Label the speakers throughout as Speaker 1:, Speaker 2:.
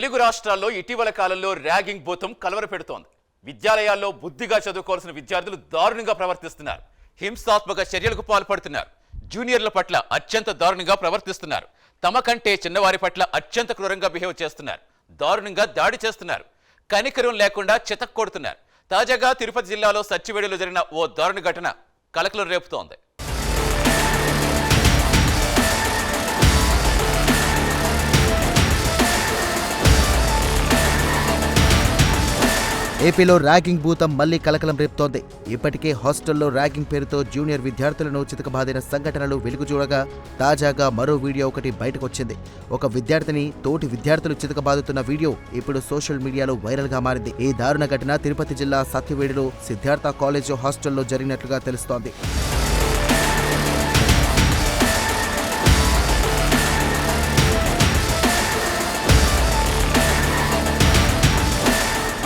Speaker 1: తెలుగు రాష్ట్రాల్లో ఇటీవల కాలంలో ర్యాగింగ్ భూతం కలవరపెడుతోంది. విద్యాలయాల్లో బుద్ధిగా చదువుకోవాల్సిన విద్యార్థులు దారుణంగా ప్రవర్తిస్తున్నారు. హింసాత్మక చర్యలకు పాల్పడుతున్నారు. జూనియర్ల పట్ల అత్యంత దారుణంగా ప్రవర్తిస్తున్నారు. తమ కంటే చిన్నవారి పట్ల అత్యంత క్రూరంగా బిహేవ్ చేస్తున్నారు. దారుణంగా దాడి చేస్తున్నారు. కనికరం లేకుండా చితక్కొడుతున్నారు. తాజాగా తిరుపతి జిల్లాలో సచ్చివేడిలో జరిగిన ఓ దారుణ ఘటన కలకలం రేపుతోంది.
Speaker 2: ఏపీలో ర్యాగింగ్ భూతం మళ్ళీ కలకలం రేపుతోంది. ఇప్పటికే హాస్టల్లో ర్యాగింగ్ పేరుతో జూనియర్ విద్యార్థులను చితకబాదిన సంఘటనలు వెలుగు చూడగా తాజాగా మరో వీడియో ఒకటి బయటకొచ్చింది. ఒక విద్యార్థిని తోటి విద్యార్థులు చితకబాదుతున్న వీడియో ఇప్పుడు సోషల్ మీడియాలో వైరల్గా మారింది. ఈ దారుణ ఘటన తిరుపతి జిల్లా సత్యవేడిలో సిద్ధార్థ కాలేజ్ హాస్టల్లో జరిగినట్లుగా తెలుస్తోంది.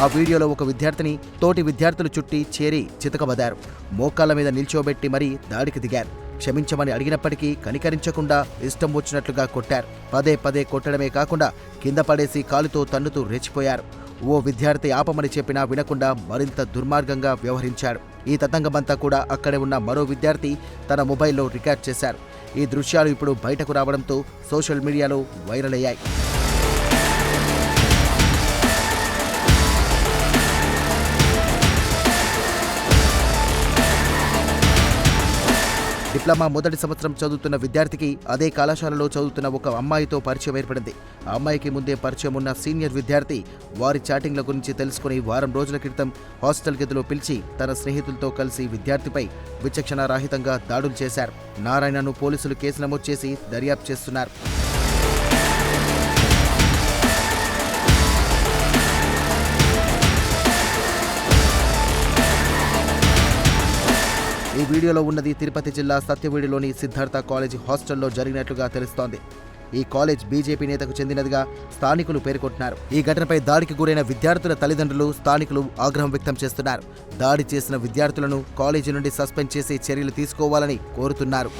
Speaker 2: ఆ వీడియోలో ఒక విద్యార్థిని తోటి విద్యార్థులు చుట్టి చేరి చితకబదారు. మోకాళ్ళ మీద నిల్చోబెట్టి మరీ దాడికి దిగారు. క్షమించమని అడిగినప్పటికీ కనికరించకుండా ఇష్టం వచ్చినట్లుగా కొట్టారు. పదే పదే కొట్టడమే కాకుండా కింద పడేసి కాలుతో తన్నుతూ రెచ్చిపోయారు. ఓ విద్యార్థి ఆపమని చెప్పినా వినకుండా మరింత దుర్మార్గంగా వ్యవహరించాడు. ఈ తతంగమంతా కూడా అక్కడే ఉన్న మరో విద్యార్థి తన మొబైల్లో రికార్డ్ చేశారు. ఈ దృశ్యాలు ఇప్పుడు బయటకు రావడంతో సోషల్ మీడియాలో వైరల్ అయ్యాయి. డిప్లొమా మొదటి సంవత్సరం చదువుతున్న విద్యార్థికి అదే కళాశాలలో చదువుతున్న ఒక అమ్మాయితో పరిచయం ఏర్పడింది. ఆ అమ్మాయికి ముందే పరిచయం ఉన్న సీనియర్ విద్యార్థి వారి చాటింగ్ల గురించి తెలుసుకుని వారం రోజుల క్రితం హాస్టల్ గదిలో పిలిచి తన స్నేహితులతో కలిసి విద్యార్థిపై విచక్షణారాహితంగా దాడులు చేశారు. నారాయణను పోలీసులు కేసు నమోదు చేసి దర్యాప్తు చేస్తున్నారు. ఈ వీడియోలో ఉన్నది తిరుపతి జిల్లా సత్యవేడిలోని సిద్ధార్థ కాలేజీ హాస్టల్లో జరిగినట్లుగా తెలుస్తోంది. ఈ కాలేజ్ బీజేపీ నేతకు చెందినదిగా స్థానికులు పేర్కొంటున్నారు. ఈ ఘటనపై దాడికి గురైన విద్యార్థుల తల్లిదండ్రులు స్థానికులు ఆగ్రహం వ్యక్తం చేస్తున్నారు. దాడి చేసిన విద్యార్థులను కాలేజీ నుండి సస్పెండ్ చేసి చర్యలు తీసుకోవాలని కోరుతున్నారు.